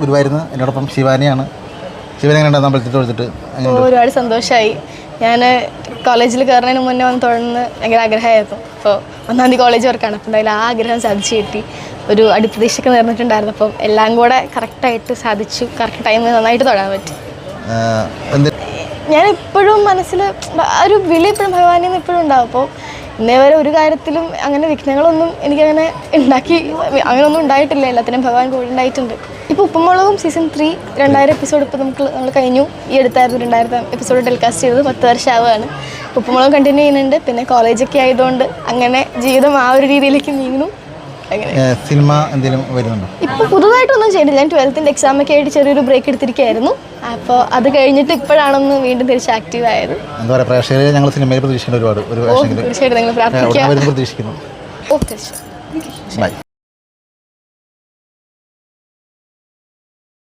ഗുരുവായൂരുന്ന്. എന്നോടൊപ്പം ശിവാനിയാണ്. ശിവനെ എങ്ങനെയുണ്ടായിരുന്നു അമ്പലത്തിൽ തൊഴുത്തിട്ട് ഒരുപാട് സന്തോഷമായി ഞാൻ കോളേജിൽ കയറുന്നതിന് മുന്നേ വന്ന് തുടർന്ന് ഭയങ്കര ആഗ്രഹമായിരുന്നു. അപ്പോൾ ഒന്നാം തീയതി കോളേജ് വർക്കാണ്. അപ്പോൾ എന്തായാലും ആ ആഗ്രഹം സാധിച്ചു കിട്ടി. ഒരു അടിപ്രതീക്ഷയൊക്കെ നേർന്നിട്ടുണ്ടായിരുന്നു. അപ്പം എല്ലാം കൂടെ കറക്റ്റായിട്ട് സാധിച്ചു. കറക്റ്റ് ടൈമിൽ നന്നായിട്ട് തൊടാൻ പറ്റി. ഞാൻ ഇപ്പോഴും മനസ്സിൽ ഒരു വിളി ഇപ്പോഴും ഭഗവാനിൽ നിന്ന് ഇപ്പോഴും ഉണ്ടാവും. അപ്പോൾ ഇന്നേ വരെ ഒരു കാര്യത്തിലും അങ്ങനെ വിഘ്നങ്ങളൊന്നും എനിക്കങ്ങനെ ഉണ്ടാക്കി അങ്ങനെയൊന്നും ഉണ്ടായിട്ടില്ല. എല്ലാത്തിനും ഭഗവാൻ കൂടെ ഉണ്ടായിട്ടുണ്ട്. ഇപ്പോൾ ഉപ്പുമുളകും സീസൺ ത്രീ രണ്ടായിരം എപ്പിസോഡ് ഇപ്പോൾ നമുക്ക് നമ്മൾ കഴിഞ്ഞു. ഈ അടുത്തായിരുന്നു രണ്ടായിരത്തെ എപ്പിസോഡ് ടെലികാസ്റ്റ് ചെയ്തത്. പത്ത് വർഷമാവുകയാണ് ഉപ്പുമുളകും കണ്ടിന്യൂ ചെയ്യുന്നുണ്ട്. പിന്നെ കോളേജൊക്കെ ആയതുകൊണ്ട് അങ്ങനെ ജീവിതം ആ ഒരു രീതിയിലേക്ക് നീങ്ങുന്നു. സിനിമ എന്തെങ്കിലും വരുന്നുണ്ടോ? ഇപ്പോൾ പുതുതായിട്ടൊന്നും ചെയ്തില്ല. ഞാൻ ട്വൽത്തിന്റെ എക്സാമൊക്കെ ആയിട്ട് ചെറിയൊരു ബ്രേക്ക് എടുത്തിരിക്കുകയായിരുന്നു അപ്പോൾ അത് കഴിഞ്ഞിട്ട് ഇപ്പോഴാണൊന്ന് വീണ്ടും തിരിച്ച് ആക്റ്റീവ് ആയത്. എന്താ പറയുക പ്രേക്ഷകരെ ഞങ്ങൾ സിനിമയിൽ പ്രതീക്ഷിക്കുന്ന ഒരുപാട് ഒരു തീർച്ചയായിട്ടും നിങ്ങൾ പ്രാർത്ഥിക്കുക വരുമെന്ന് പ്രതീക്ഷിക്കുന്നു. ഓ തീർച്ചയായും ബൈ.